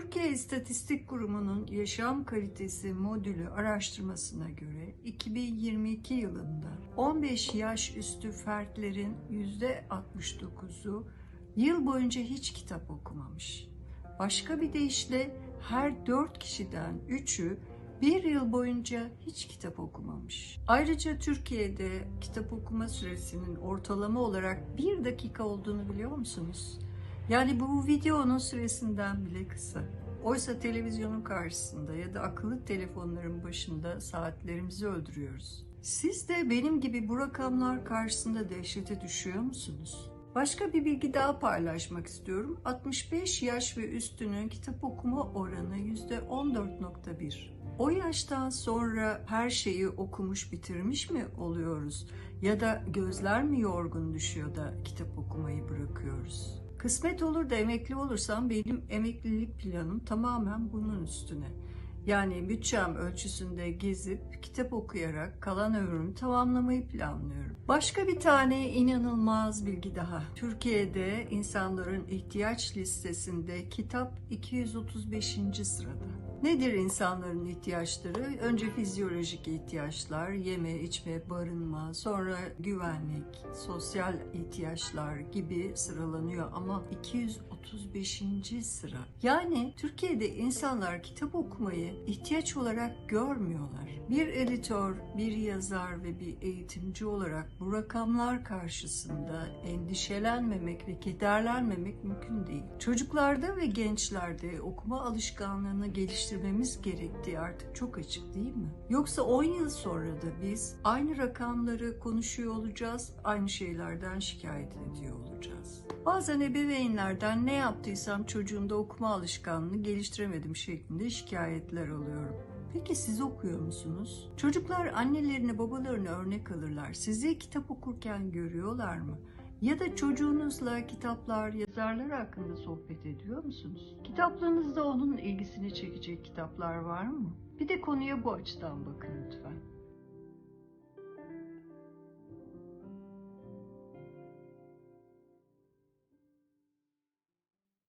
Türkiye İstatistik Kurumu'nun yaşam kalitesi modülü araştırmasına göre 2022 yılında 15 yaş üstü fertlerin %69'u yıl boyunca hiç kitap okumamış. Başka bir deyişle her 4 kişiden 3'ü bir yıl boyunca hiç kitap okumamış. Ayrıca Türkiye'de kitap okuma süresinin ortalama olarak bir dakika olduğunu biliyor musunuz? Yani bu videonun süresinden bile kısa. Oysa televizyonun karşısında ya da akıllı telefonların başında saatlerimizi öldürüyoruz. Siz de benim gibi bu rakamlar karşısında dehşete düşüyor musunuz? Başka bir bilgi daha paylaşmak istiyorum. 65 yaş ve üstünün kitap okuma oranı %14.1. O yaştan sonra her şeyi okumuş bitirmiş mi oluyoruz? Ya da gözler mi yorgun düşüyor da kitap okumayı bırakıyoruz? Kısmet olur da emekli olursam benim emeklilik planım tamamen bunun üstüne. Yani bütçem ölçüsünde gezip kitap okuyarak kalan ömrümü tamamlamayı planlıyorum. Başka bir tane inanılmaz bilgi daha. Türkiye'de insanların ihtiyaç listesinde kitap 235. sırada. Nedir insanların ihtiyaçları? Önce fizyolojik ihtiyaçlar, yeme, içme, barınma, sonra güvenlik, sosyal ihtiyaçlar gibi sıralanıyor ama 235. sıra. Yani Türkiye'de insanlar kitap okumayı ihtiyaç olarak görmüyorlar. Bir editör, bir yazar ve bir eğitimci olarak bu rakamlar karşısında endişelenmemek ve kederlenmemek mümkün değil. Çocuklarda ve gençlerde okuma alışkanlığını geliştirmemiz gerektiği artık çok açık değil mi? Yoksa 10 yıl sonra da biz aynı rakamları konuşuyor olacağız, aynı şeylerden şikayet ediyor olacağız. Bazen ebeveynlerden ne yaptıysam çocuğumda okuma alışkanlığını geliştiremedim şeklinde şikayetler alıyorum. Peki siz okuyor musunuz? Çocuklar annelerini babalarını örnek alırlar. Sizi kitap okurken görüyorlar mı? Ya da çocuğunuzla kitaplar, yazarlar hakkında sohbet ediyor musunuz? Kitaplığınızda onun ilgisini çekecek kitaplar var mı? Bir de konuya bu açıdan bakın lütfen.